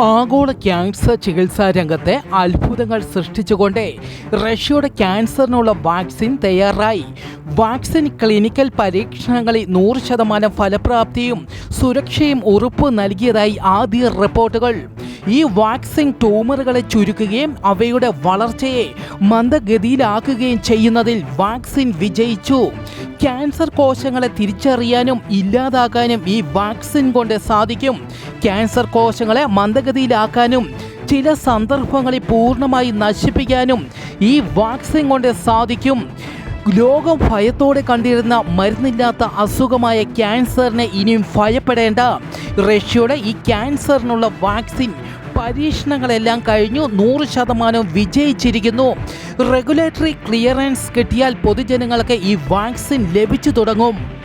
ആഗോള ക്യാൻസർ ചികിത്സാ രംഗത്തെ അത്ഭുതങ്ങൾ സൃഷ്ടിച്ചുകൊണ്ട് റഷ്യയുടെ ക്യാൻസറിനുള്ള വാക്സിൻ തയ്യാറായി. വാക്സിൻ ക്ലിനിക്കൽ പരീക്ഷണങ്ങളിൽ നൂറ് ശതമാനം ഫലപ്രാപ്തിയും സുരക്ഷയും ഉറപ്പ് നൽകിയതായി ആദ്യ റിപ്പോർട്ടുകൾ. ഈ വാക്സിൻ ട്യൂമറുകളെ ചുരുക്കുകയും അവയുടെ വളർച്ചയെ മന്ദഗതിയിലാക്കുകയും ചെയ്യുന്നതിൽ വാക്സിൻ വിജയിച്ചു. ക്യാൻസർ കോശങ്ങളെ തിരിച്ചറിയാനും ഇല്ലാതാക്കാനും ഈ വാക്സിൻ കൊണ്ട് സാധിക്കും. ക്യാൻസർ കോശങ്ങളെ മന്ദഗതിയിലാക്കാനും ചില സന്ദർഭങ്ങളിൽ പൂർണമായി നശിപ്പിക്കാനും ഈ വാക്സിൻ കൊണ്ട് സാധിക്കും. ലോകം ഭയത്തോടെ കണ്ടിരുന്ന മരുന്നില്ലാത്ത അസുഖമായ ക്യാൻസറിനെ ഇനിയും ഭയപ്പെടേണ്ട. റഷ്യയുടെ ഈ ക്യാൻസറിനുള്ള വാക്സിൻ പരീക്ഷണങ്ങളെല്ലാം കഴിഞ്ഞു. നൂറ് ശതമാനം വിജയിച്ചിരിക്കുന്നു. റെഗുലേറ്ററി ക്ലിയറൻസ് കിട്ടിയാൽ പൊതുജനങ്ങൾക്ക് ഈ വാക്സിൻ ലഭിച്ചു തുടങ്ങും.